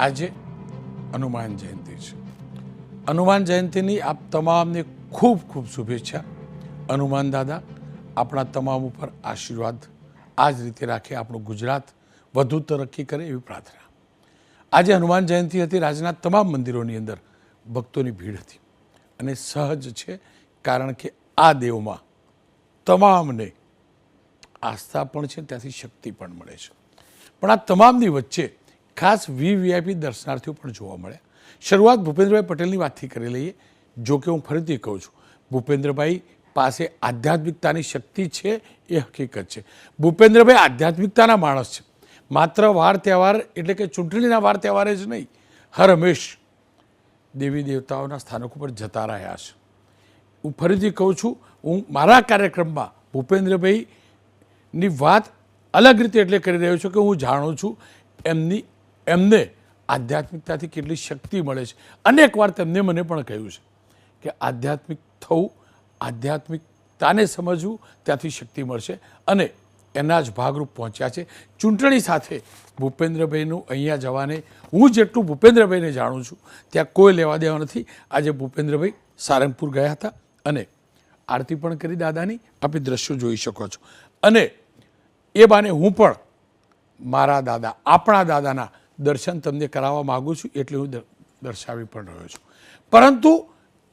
આજે હનુમાન જયંતિ છે. હનુમાન જયંતિની આપ તમામને ખૂબ ખૂબ શુભેચ્છા. હનુમાન દાદા, આપણા તમામ ઉપર આશીર્વાદ. આ જ રીતે રાખે આપણું ગુજરાત વધુ તરક્કી કરે એવી પ્રાર્થના. આજે હનુમાન જયંતિ હતી, રાજના તમામ મંદિરોની અંદર ભક્તોની ભીડ હતી. અને સહજ છે, કારણ કે આ દેવમાં તમામને આસ્થા પણ છે, ત્યાંથી શક્તિ પણ મળે છે. પણ આ તમામની વચ્ચે ખાસ વીવીઆઈપી દર્શનાર્થીઓ પણ જોવા મળ્યા શરૂઆત ભૂપેન્દ્રભાઈ પટેલની વાતથી કરી લઈએ, જો કે હું ફરીથી કહું છું, ભૂપેન્દ્રભાઈ પાસે આધ્યાત્મિકતાની શક્તિ છે, એ હકીકત છે. ભૂપેન્દ્રભાઈ આધ્યાત્મિકતાના માણસ છે. માત્ર વાર તહેવાર એટલે કે ચૂંટણીના વાર તહેવારે જ નહીં, હર હંમેશ દેવી દેવતાઓના સ્થાનક ઉપર જતા રહ્યા છે. હું ફરીથી કહું છું, હું મારા કાર્યક્રમમાં ભૂપેન્દ્રભાઈની વાત અલગ રીતે એટલે કરી રહ્યો છું કે હું જાણું છું, એમની એમને આધ્યાત્મિકતાથી કેટલી શક્તિ મળે છે. અનેક વાર તેમને મને પણ કહ્યું છે કે આધ્યાત્મિક થવું, આધ્યાત્મિકતાને સમજવું ત્યાંથી શક્તિ મળશે અને એના જ ભાગરૂપ પહોંચ્યા છે. ચૂંટણી સાથે ભૂપેન્દ્રભાઈનું અહીંયા જવાને, હું જેટલું ભૂપેન્દ્રભાઈને જાણું છું, ત્યાં કોઈ લેવા દેવા નથી. આજે ભૂપેન્દ્રભાઈ સારંગપુર ગયા હતા અને આરતી પણ કરી દાદાની. આપે દ્રશ્યો જોઈ શકો છો. અને એ બાને હું પણ મારા દાદા, આપણા દાદાના દર્શન તમને કરાવવા માગું છું એટલે હું દર- દર્શાવી પણ રહ્યો છું. પરંતુ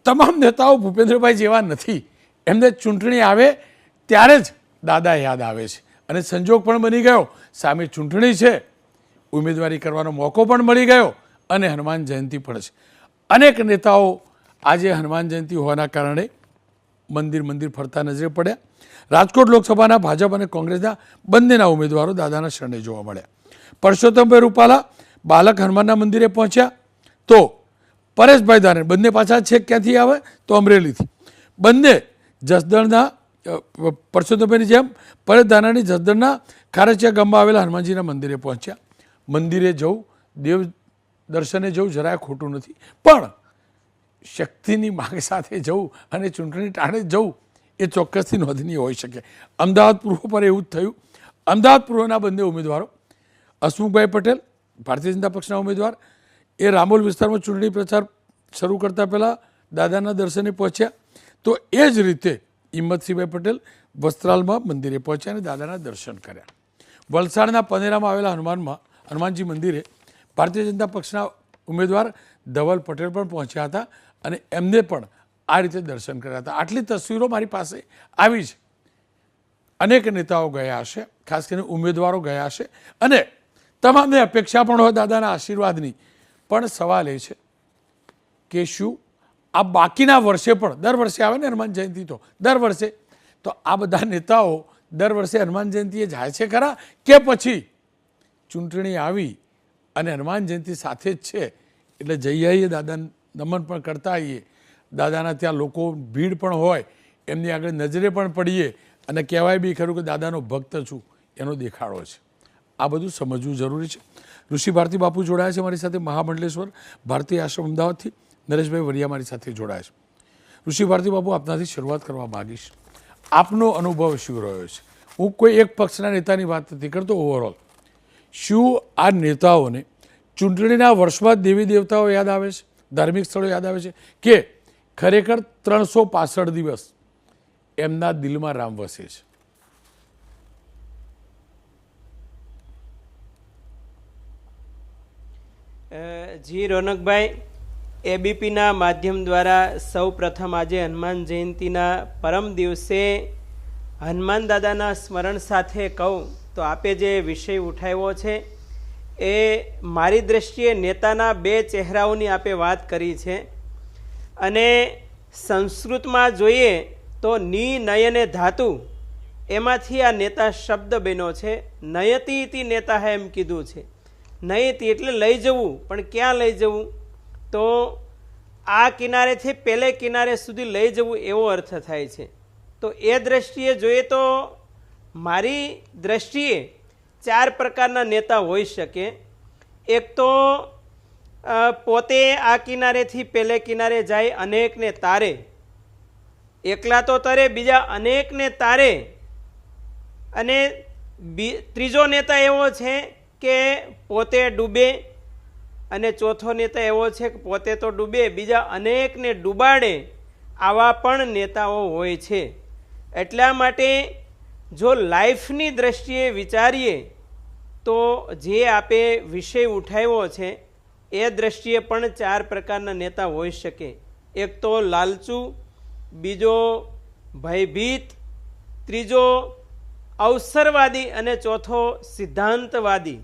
તમામ નેતાઓ ભૂપેન્દ્રભાઈ જેવા નથી. એમને ચૂંટણી આવે ત્યારે જ દાદા યાદ આવે છે. અને સંજોગ પણ બની ગયો. સામે ચૂંટણી છે. ઉમેદવારી કરવાનો મોકો પણ મળી ગયો અને હનુમાન જયંતિ પણ છે. અનેક નેતાઓ આજે હનુમાન જયંતિ હોવાના કારણે મંદિર મંદિર ફરતા નજરે પડ્યા. રાજકોટ લોકસભાના ભાજપ અને કોંગ્રેસના બંનેના ઉમેદવારો દાદાના શરણે જોવા મળ્યા. પરસોત્તમભાઈ રૂપાલા બાલક હનુમાનના મંદિરે પહોંચ્યા. તો પરેશભાઈ ધારે બંને પાછા છેક ક્યાંથી આવે? તો અમરેલીથી. બંને જસદણના પરસોત્તમભાઈની જેમ પરેશ ધાનાની જસદણના ખારચિયા ગામમાં આવેલા હનુમાનજીના મંદિરે પહોંચ્યા. મંદિરે જવું દેવ દર્શને જવું જરાય ખોટું નથી. પણ શક્તિની માગ સાથે જવું અને ચૂંટણી ટાણે જવું એ ચોક્કસથી નોંધનીય હોઈ શકે. અમદાવાદ પૂર્વ પર એવું જ થયું. અમદાવાદ પૂર્વના બંને ઉમેદવારો હસમુખભાઈ પટેલ, ભારતીય જનતા પક્ષના ઉમેદવાર, એ રામોલ વિસ્તારમાં ચૂંટણી પ્રચાર શરૂ કરતા પહેલાં દાદાના દર્શને પહોંચ્યા. તો એ જ રીતે હિંમતસિંહભાઈ પટેલ વસ્ત્રાલમાં મંદિરે પહોંચ્યા અને દાદાના દર્શન કર્યા. વલસાડના પનેરામાં આવેલા હનુમાનમાં, હનુમાનજી મંદિરે ભારતીય જનતા પક્ષના ઉમેદવાર ધવલ પટેલ પણ પહોંચ્યા હતા અને એમને પણ આ રીતે દર્શન કર્યા હતા. આટલી તસવીરો મારી પાસે આવી છે. અનેક નેતાઓ ગયા હશે, ખાસ કરીને ઉમેદવારો ગયા હશે અને તમામને અપેક્ષા પણ હોય દાદાના આશીર્વાદની. પણ સવાલ એ છે કે શું આ બાકીના વર્ષે પણ, દર વર્ષે આવે ને હનુમાન જયંતિ તો, દર વર્ષે? તો આ બધા નેતાઓ દર વર્ષે હનુમાન જયંતિએ જાય છે ખરા કે પછી ચૂંટણી આવી અને હનુમાન જયંતિ સાથે જ છે? એટલે જઈ આવીએ દાદા નમન પણ કરતા આવીએ. દાદાના ત્યાં લોકો ભીડ પણ હોય, એમની આગળ નજરે પણ પડીએ અને કહેવાય બી ખરું કે દાદાનો ભક્ત છું, એનો દેખાડો છે. આ બધું સમજવું જરૂરી છે. ઋષિ ભારતી બાપુ જોડાયા છે મારી સાથે, મહામંડલેશ્વર, ભારતીય આશ્રમ અમદાવાદથી. નરેશભાઈ વરિયા મારી સાથે જોડાયા છે. ઋષિ ભારતી બાપુ, આપનાથી શરૂઆત કરવા માગીશ. આપનો અનુભવ શું રહ્યો છે? હું કોઈ એક પક્ષના નેતાની વાત નથી કરતો ઓવરઓલ શું આ નેતાઓને ચૂંટણીના વર્ષમાં દેવી દેવતાઓ યાદ આવે છે? ધાર્મિક સ્થળો યાદ આવે છે? કે ખરેખર ત્રણસો દિવસ એમના દિલમાં રામ વસે છે? જી રોનકભાઈ, એબીપીના માધ્યમ દ્વારા સૌ પ્રથમ આજે હનુમાન જયંતિના પરમ દિવસે હનુમાન દાદાના સ્મરણ સાથે કહું તો આપે જે વિષય ઉઠાવ્યો છે, એ મારી દ્રષ્ટિએ નેતાના બે ચહેરાઓની આપે વાત કરી છે. અને સંસ્કૃતમાં જોઈએ તો ની નયને ધાતુ એમાંથી આ નેતા શબ્દ બન્યો છે. નયતી નેતા હે એમ કીધું છે. નયતી એટલે લઈ જવું, પણ ક્યાં લઈ જવું? તો આ કિનારેથી પેલે કિનારે સુધી લઈ જવું એવો અર્થ થાય છે. તો એ દ્રષ્ટિએ જોઈએ તો મારી દ્રષ્ટિએ ચાર પ્રકારના નેતા હોઈ શકે. એક તો પોતે આ કિનારેથી પેલે કિનારે જાય અનેકને તારે. એકલા તો તરે, બીજા અનેકને તારે. અને ત્રીજો નેતા એવો છે કે પોતે ડૂબે? અને ચોથો નેતા એવો છે કે પોતે તો ડૂબે, બીજા અનેકને ડૂબાડે આવા પણ નેતાઓ હોય છે. એટલા માટે જો લાઈફની દ્રષ્ટિએ વિચારીએ, તો જે આપે વિષય ઉઠાવ્યો છે, એ દ્રષ્ટિએ પણ ચાર પ્રકારના નેતા હોઈ શકે. એક તો લાલચુ, બીજો ભયભીત, ત્રીજો અવસરવાદી અને ચોથો સિદ્ધાંતવાદી.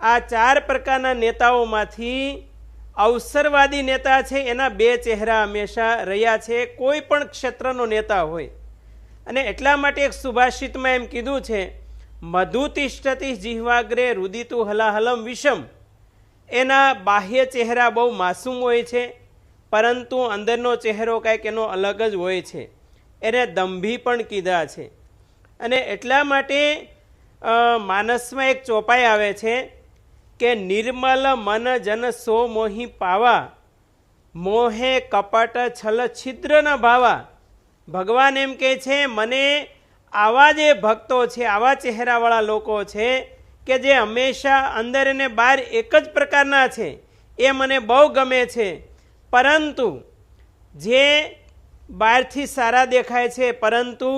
આ ચાર પ્રકારના નેતાઓમાંથી અવસરવાદી નેતા છે, એના બે ચહેરા હંમેશા રહ્યા છે, કોઈ પણ ક્ષેત્રનો નેતા હોય. અને એટલા માટે એક સુભાષિતમાં એમ કીધું છે મધુ તિષ્ઠતિ જીહવાગ્રે રુદિતુ હલાહલમ વિષમ. એના બાહ્ય ચહેરા બહુ માસૂમ હોય છે, પરંતુ અંદરનો ચહેરો કાંઈક એનો અલગ જ હોય છે. એને દંભી પણ કીધા છે. અને એટલા માટે માનસમાં એક ચોપાઈ આવે છે કે નિર્મલ મન જન સો મોહી પાવા, મોહે કપટ છલ છિદ્ર ન ભાવા. ભગવાન એમ કહે છે, મને આવા જે ભક્તો છે, આવા ચહેરાવાળા લોકો છે કે જે હંમેશા અંદર અને બહાર એક જ પ્રકારના છે, એ મને બહુ ગમે છે. પરંતુ જે બહારથી સારા દેખાય છે, પરંતુ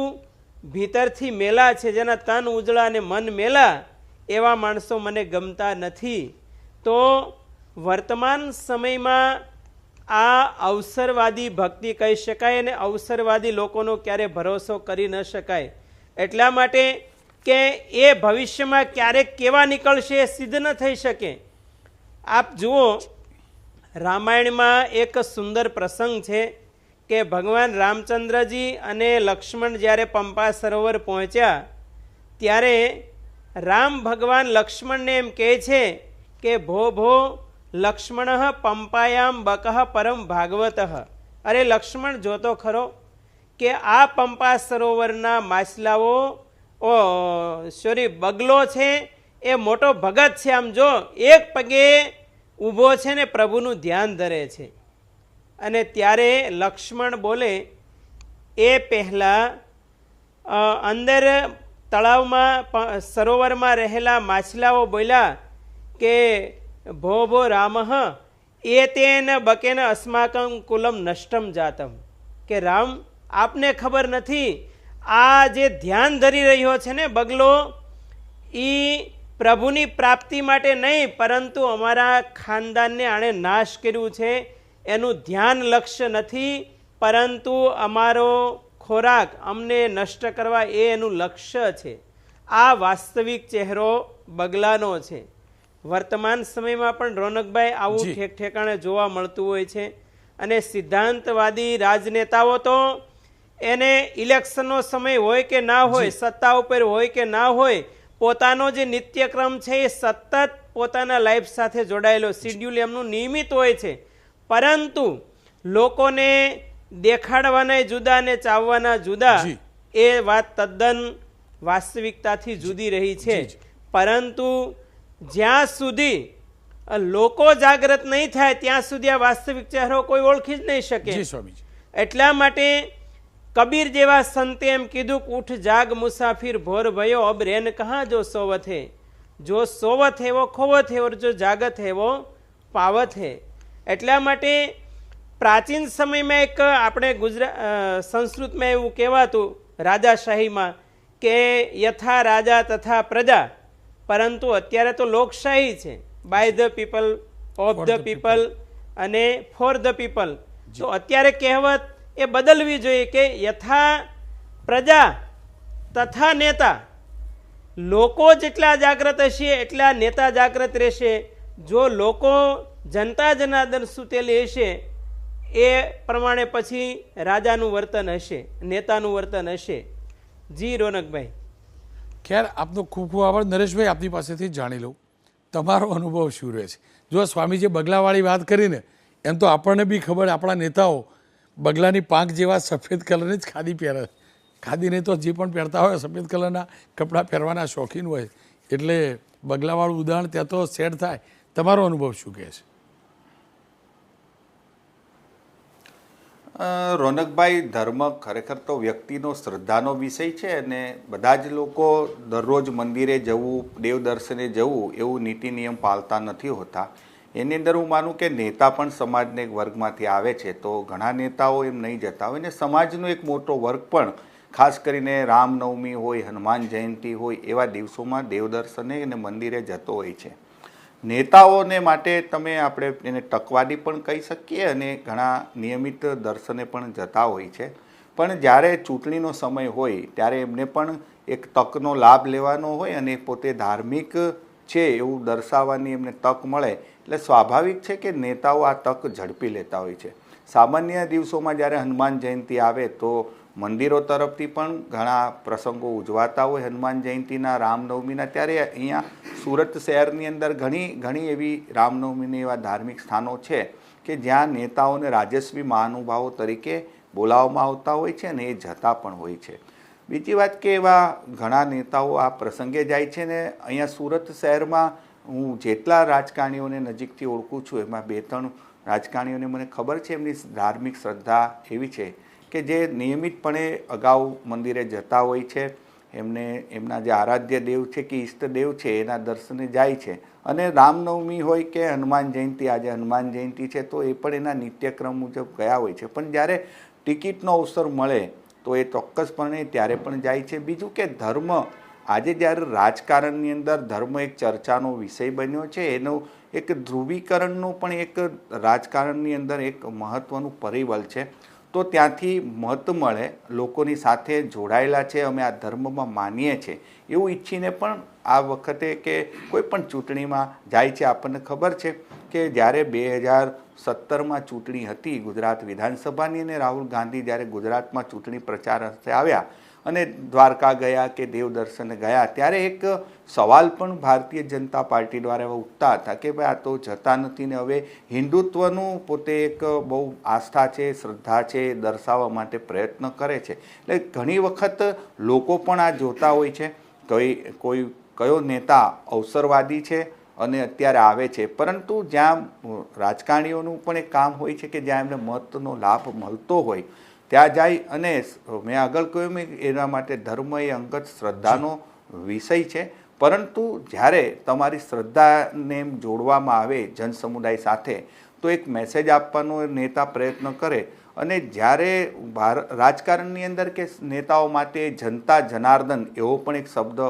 ભીતરથી મેલા છે, જેના તન ઉજળા અને મન મેલા, એવા માણસો મને ગમતા નથી. તો વર્તમાન સમયમાં આ અવસરવાદી ભક્તિ કહી શકાય અને અવસરવાદી લોકોનો ક્યારે ભરોસો કરી ન શકાય. એટલા માટે કે એ ભવિષ્યમાં ક્યારેક કેવા નીકળશે એ સિદ્ધ ન થઈ શકે. આપ જુઓ, રામાયણમાં એક સુંદર પ્રસંગ છે. કે ભગવાન રામચંદ્રજી અને લક્ષ્મણ જ્યારે પંપા સરોવર પહોંચ્યા, ત્યારે રામ ભગવાન લક્ષ્મણને એમ કહે છે કે, ભો ભો, લક્ષ્મણ પંપાયામ બકહ પરમ ભાગવત. અરે લક્ષ્મણ, જોતો ખરો કે આ પંપા સરોવરના માછલાઓ, ઓ, સોરી, બગલો છે, એ મોટો ભગત છે આમ જો, એક પગે ઊભો છે ને પ્રભુનું ધ્યાન ધરે છે. અને ત્યારે લક્ષ્મણ બોલે, એ પહેલાં અંદર તળાવમાં સરોવરમાં રહેલા માછલાઓ બોલ્યા કે, ભો ભો રામહ એ તેન બકેન અસ્માકમ કુલમ નષ્ટમ જાતમ. કે, રામ, આપને ખબર નથી, આ જે ધ્યાન ધરી રહ્યો છે ને બગલો એ પ્રભુની પ્રાપ્તિ માટે નહીં, પરંતુ અમારા ખાનદાનને આણે નાશ કર્યું છે એનું ધ્યાન લક્ષ્ય નથી પરંતુ અમારો ખોરાક અમને નષ્ટ કરવા એ એનું લક્ષ્ય છે. આ વાસ્તવિક ચહેરો બગલાનો છે. વર્તમાન સમયમાં પણ રોનકભાઈ આવું ઠેક ઠેકાણે જોવા મળતું હોય છે. અને સિદ્ધાંતવાદી રાજનેતાઓ તો એને ઇલેક્શનનો સમય હોય કે ના હોય સત્તા ઉપર હોય કે ના હોય પોતાનો જે નિત્યક્રમ છે એ સતત પોતાના લાઈફ સાથે જોડાયેલો શિડ્યુલ એમનું નિયમિત હોય છે. પરંતુ લોકોને દેખાડવાના જુદા અને ચાવવાના જુદા એ વાત તદ્દન વાસ્તવિકતાથી જુદી રહી છે. પરંતુ જ્યાં સુધી લોકો જાગૃત નહીં થાય ત્યાં સુધી આ વાસ્તવિક ચહેરો કોઈ ઓળખી જ નહીં શકે. એટલા માટે કબીર જેવા સંતે એમ કીધું કે ઉઠ જાગ મુસાફિર ભોર ભયો અબ રેન કહા જો સોવત હે? જો સોવત હેવો ખોવત હે ઓર જો જાગત હેવો પાવત હે. એટલા માટે પ્રાચીન સમયમાં એક આપણે ગુજરાત સંસ્કૃતમાં એવું કહેવાતું રાજાશાહીમાં કે યથા રાજા તથા પ્રજા પરંતુ અત્યારે તો લોકશાહી છે. By the people of the people અને ફોર ધ પીપલ તો અત્યારે કહેવત એ બદલવી જોઈએ કે યથા પ્રજા તથા નેતા. લોકો જેટલા જાગૃત હશે એટલા નેતા જાગૃત રહેશે. જો લોકો જનતા જનાર્દન સુતેલી હશે, એ પ્રમાણે પછી રાજાનું વર્તન હશે, નેતાનું વર્તન હશે. જી રોનકભાઈ. ખેર, આપનો ખૂબ ખૂબ આભાર. નરેશભાઈ, આપની પાસેથી જાણી લઉં. તમારો અનુભવ શું રહે છે? જો સ્વામીજીએ બગલાવાળી વાત કરીને, એમ તો આપણને બી ખબર, આપણા નેતાઓ બગલાની પાંખ જેવા સફેદ કલરની જ ખાદી પહેરે ખાદી નહીં તો જે પણ પહેરતા હોય, સફેદ કલરના કપડાં પહેરવાના શોખીન હોય. એટલે બગલાવાળું ઉદાહરણ ત્યાં તો સેટ થાય. તમારો અનુભવ શું કહે છે? રોનકભાઈ, ધર્મ ખરેખર તો વ્યક્તિનો શ્રદ્ધાનો વિષય છે અને બધા જ લોકો દરરોજ મંદિરે જવું, દેવ દર્શને જવું એવું નીતિ નિયમ પાળતા નથી હોતા. એની અંદર હું માનું કે નેતા પણ સમાજને એક વર્ગમાંથી આવે છે, તો ઘણા નેતાઓ એમ નહીં જતા હોય ને સમાજનો એક મોટો વર્ગ પણ, ખાસ કરીને રામનવમી હોય, હનુમાન જયંતિ હોય એવા દિવસોમાં દેવદર્શને અને મંદિરે જતો હોય છે. નેતાઓને માટે તમે આપણે એને ટકવાદી પણ કહી શકીએ અને ઘણા નિયમિત દર્શને પણ જતા હોય છે. પણ જ્યારે ચૂંટણીનો સમય હોય, ત્યારે એમને પણ એક તકનો લાભ લેવાનો હોય અને પોતે ધાર્મિક છે એવું દર્શાવવાની એમને તક મળે. એટલે સ્વાભાવિક છે કે નેતાઓ આ તક ઝડપી લેતા હોય છે. સામાન્ય દિવસોમાં જ્યારે હનુમાન જયંતિ આવે તો મંદિરો તરફથી પણ ઘણા પ્રસંગો ઉજવાતા હોય. હનુમાન જયંતિના, રામનવમીના, ત્યારે અહીંયા સુરત શહેરની અંદર ઘણી ઘણી એવી રામનવમીની એવા ધાર્મિક સ્થાનો છે કે જ્યાં નેતાઓને રાજસ્વી મહાનુભાવો તરીકે બોલાવવામાં આવતા હોય છે અને એ જતા પણ હોય છે. બીજી વાત કે એવા ઘણા નેતાઓ આ પ્રસંગે જાય છે ને અહીંયા સુરત શહેરમાં હું જેટલા રાજકારણીઓને નજીકથી ઓળખું છું, એમાં બે, ત્રણ રાજકારણીઓને મને ખબર છે, એમની ધાર્મિક શ્રદ્ધા એવી છે. કે જે નિયમિતપણે અગાઉ મંદિરે જતા હોય છે, એમને, એમના જે આરાધ્ય દેવ છે કે ઈષ્ટ દેવ છે, એના દર્શને જાય છે. અને રામનવમી હોય કે હનુમાન જયંતિ, આજે હનુમાન જયંતિ છે, તો એ પણ એના નિત્યક્રમ મુજબ ગયા હોય છે. પણ જ્યારે ટિકિટનો અવસર મળે, તો એ ચોક્કસપણે ત્યારે પણ જાય છે. બીજું કે ધર્મ, આજે જ્યારે રાજકારણની અંદર ધર્મ એક ચર્ચાનો વિષય બન્યો છે, એનો એક ધ્રુવીકરણનું પણ એક રાજકારણની અંદર એક મહત્ત્વનું પરિબળ છે. તો ત્યાંથી મત મળે, લોકોની સાથે જોડાયેલા છે, અમે આ ધર્મમાં માનીએ છીએ. એવું ઈચ્છીને પણ આ વખતે કે કોઈ પણ ચૂંટણીમાં જાય છે, આપણને ખબર છે કે જ્યારે બે હજાર સત્તરમાં ચૂંટણી હતી ગુજરાત વિધાનસભાની અને રાહુલ ગાંધી જ્યારે ગુજરાતમાં ચૂંટણી પ્રચાર અર્થે આવ્યા અને દ્વારકા ગયા કે દેવ દર્શને ગયા, ત્યારે એક સવાલ પણ ભારતીય જનતા પાર્ટી દ્વારા એવા ઉઠતા હતા કે ભાઈ આ તો જતા નથી ને હવે હિન્દુત્વનું પોતે એક બહુ આસ્થા છે, શ્રદ્ધા છે, દર્શાવવા માટે પ્રયત્ન કરે છે. એટલે ઘણી વખત લોકો પણ આ જોતા હોય છે. કોઈ કોઈ, કયો નેતા અવસરવાદી છે અને અત્યારે આવે છે. પરંતુ જ્યાં રાજકારણીઓનું પણ એક કામ હોય છે કે જ્યાં એમને મતનો લાભ મળતો હોય ત્યાં જાય અને મેં આગળ કહ્યું મેં એના માટે ધર્મ એ અંગત શ્રદ્ધાનો વિષય છે. પરંતુ જ્યારે તમારી શ્રદ્ધાને જોડવામાં આવે જન સમુદાય સાથે તો એક મેસેજ આપવાનો નેતા પ્રયત્ન કરે. અને જ્યારે રાજકારણની અંદર કે નેતાઓ માટે જનતા જનાર્દન એવો પણ એક શબ્દ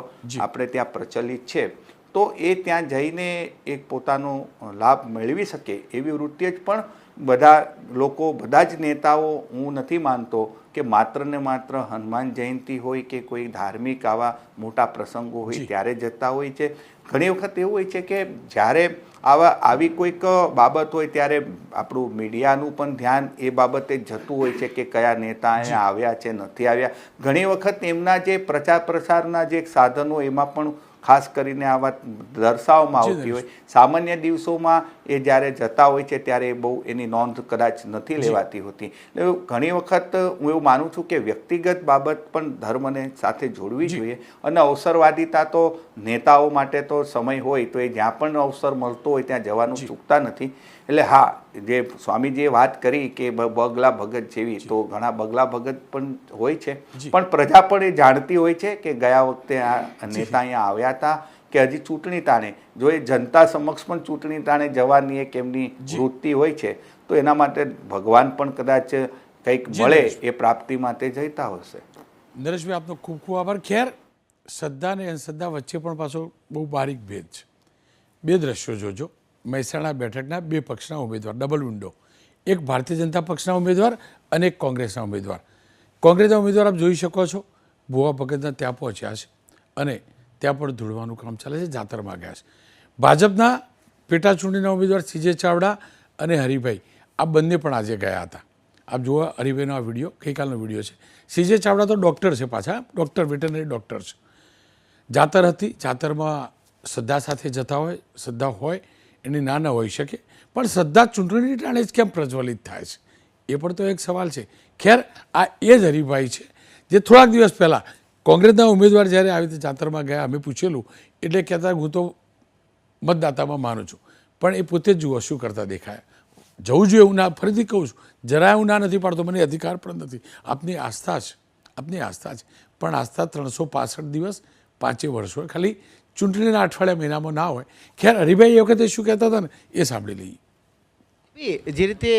આપણે ત્યાં પ્રચલિત છે તો એ ત્યાં જઈને એક પોતાનો લાભ મેળવી શકે એવી વૃત્તિ જ પણ બધા લોકો બધા જ નેતાઓ હું નથી માનતો કે માત્ર ને માત્ર હનુમાન જયંતિ હોય કે કોઈ ધાર્મિક આવા મોટા પ્રસંગો હોય ત્યારે જતા હોય છે. ઘણી વખત એવું હોય છે કે જ્યારે આવા આવી કોઈક બાબત હોય ત્યારે આપણું મીડિયાનું પણ ધ્યાન એ બાબતે જતું હોય છે કે કયા નેતા અહીંયા આવ્યા છે નથી આવ્યા. ઘણી વખત એમના જે પ્રચાર પ્રસારના જે સાધનો એમાં પણ ખાસ કરીને આ વાત દર્શાવવામાં આવતી હોય. સામાન્ય દિવસોમાં એ જ્યારે જતા હોય છે ત્યારે એ બહુ એની નોંધ કદાચ નથી લેવાતી હોતી. એટલે ઘણી વખત હું એવું માનું છું કે વ્યક્તિગત બાબત પણ ધર્મને સાથે જોડવી જોઈએ અને અવસરવાદિતા તો નેતાઓ માટે તો સમય હોય તો એ જ્યાં પણ અવસર મળતો હોય ત્યાં જવાનું ચૂકતા નથી. એટલે હા જે સ્વામીજીએ વાત કરી કે બગલા ભગત જેવી તો ઘણા બગલા ભગત પણ હોય છે. પણ પ્રજા પણ એ જાણતી હોય છે કે ગયા વખતે આ નેતા અહીંયા આવ્યા હતા કે હજી ચૂંટણી તાણે. જો એ જનતા સમક્ષ પણ ચૂંટણી તાણે જવાની એક એમની વૃત્તિ હોય છે તો એના માટે ભગવાન પણ કદાચ કંઈક મળે એ પ્રાપ્તિ માટે જઈતા હશે. નરેશભાઈ આપનો ખૂબ ખૂબ આભાર. ખેર શ્રદ્ધા અને અંધશ્રદ્ધા વચ્ચે પણ પાછો બહુ બારીક ભેદ છે. બે દ્રશ્યો જોજો. મહેસાણા બેઠકના બે પક્ષના ઉમેદવાર ડબલ વિન્ડો એક ભારતીય જનતા પક્ષના ઉમેદવાર અને એક કોંગ્રેસના ઉમેદવાર. કોંગ્રેસના ઉમેદવાર આપ જોઈ શકો છો, ભુવા ભગતના ત્યાં પહોંચ્યા છે અને ત્યાં પણ ધૂળવાનું કામ ચાલે છે, જાતરમાં ગયા છે. ભાજપના પેટા ચૂંટણીના ઉમેદવાર સીજે ચાવડા અને હરિભાઈ, આ બંને પણ આજે ગયા હતા. આપ જુઓ હરિભાઈનો આ વીડિયો, ગઈકાલનો વીડિયો છે. સીજે ચાવડા તો ડૉક્ટર છે પાછા, ડૉક્ટર, વેટરનરી ડૉક્ટર છે. જાતર હતી, જાતરમાં શ્રદ્ધા સાથે જતા હોય, શ્રદ્ધા હોય એની ના ન હોઈ શકે, પણ શ્રદ્ધા ચૂંટણીની ટાણે જ કેમ પ્રજ્વલિત થાય છે? એ પણ તો એક સવાલ છે. ખેર, આ એ જ હરિભાઈ છે, જે થોડાક દિવસ પહેલાં કોંગ્રેસના ઉમેદવાર જ્યારે આવી રીતે ચાતરમાં ગયા, અમે પૂછેલું, એટલે કહેતા હું તો મતદાતામાં માનું છું. પણ એ પોતે જ જુઓ, શું કરતા દેખાય. જવું જોઈએ એવું ના, ફરીથી કહું છું જરા એવું ના નથી પાડતો, મને અધિકાર પણ નથી. આપની આસ્થા છે, આપની આસ્થા છે. પણ આસ્થા ત્રણસો પાસઠ દિવસ પાંચે વર્ષો ખાલી ચૂંટણીના અઠવાડિયા મહિનામાં ના હોય. ખેર હરિભાઈ એ વખતે શું કહેતા હતા ને એ સાંભળી લઈએ. જે રીતે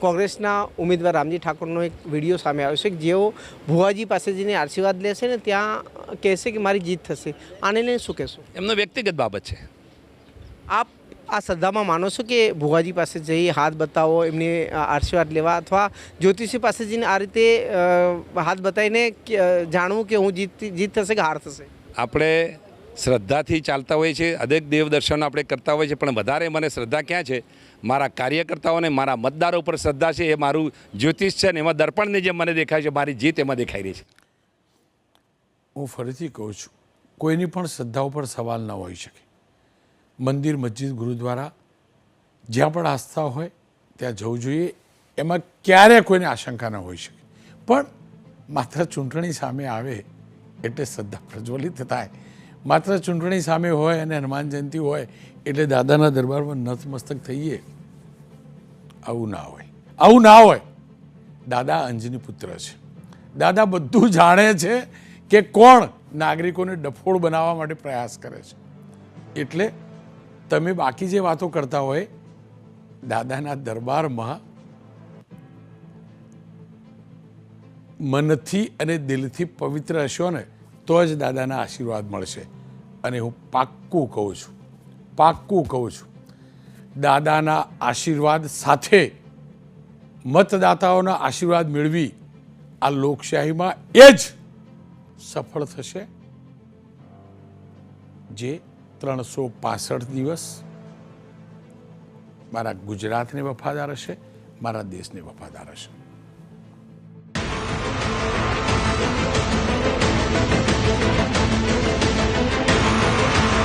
કોંગ્રેસના ઉમેદવાર રામજી ઠાકોરનો એક વીડિયો સામે આવ્યો છે કે જેઓ ભુવાજી પાસે જઈને આશીર્વાદ લેશે ને ત્યાં કહેશે કે મારી જીત થશે. આને લઈને શું કહેશો? એમનો વ્યક્તિગત બાબત છે. આપ આ શ્રદ્ધામાં માનો છો કે ભુવાજી પાસે જઈ હાથ બતાવો એમને આશીર્વાદ લેવા અથવા જ્યોતિષી પાસે જઈને આ રીતે હાથ બતાવીને કે, જાણવું કે હું જીત જીત થશે કે હાર થશે? આપણે શ્રદ્ધાથી ચાલતા હોઈએ છીએ અનેક દેવ દર્શન આપણે કરતા હોઈએ છીએ પણ વધારે મને શ્રદ્ધા ક્યાં છે? મારા કાર્યકર્તાઓને, મારા મતદારો ઉપર શ્રદ્ધા છે, એ મારું જ્યોતિષ છે ને એમાં દર્પણની જે મને દેખાય છે, મારી જીત એમાં દેખાઈ રહી છે. હું ફરીથી કહું છું, કોઈની પણ શ્રદ્ધા ઉપર સવાલ ન હોઈ શકે. મંદિર, મસ્જિદ, ગુરુદ્વારા, જ્યાં પણ આસ્થા હોય, ત્યાં જવું જોઈએ. એમાં ક્યારે કોઈને આશંકા ન હોઈ શકે. પણ માત્ર ચૂંટણી સામે આવે એટલે શ્રદ્ધા પ્રજ્વલિત થાય. માત્ર ચૂંટણી સામે હોય અને હનુમાન જયંતિ હોય, એટલે દાદાના દરબારમાં નતમસ્તક થઈએ. આવું ના હોય. આવું ના હોય. દાદા અંજની પુત્ર છે. દાદા બધું જાણે છે કે કોણ નાગરિકોને ડફોળ બનાવવા માટે પ્રયાસ કરે છે. એટલે તમે બાકી જે વાતો કરતા હોય, દાદાના દરબારમાં મનથી અને દિલથી પવિત્ર હશો ને તો જ દાદાના આશીર્વાદ મળશે. અને હું પાક્કું કહું છું, પાક્કું કહું છું, દાદાના આશીર્વાદ સાથે મતદાતાઓના આશીર્વાદ મેળવી આ લોકશાહીમાં એ જ સફળ થશે જે ત્રણસો પાસઠ દિવસ મારા ગુજરાતને વફાદાર હશે, મારા દેશને વફાદાર હશે. Thank you.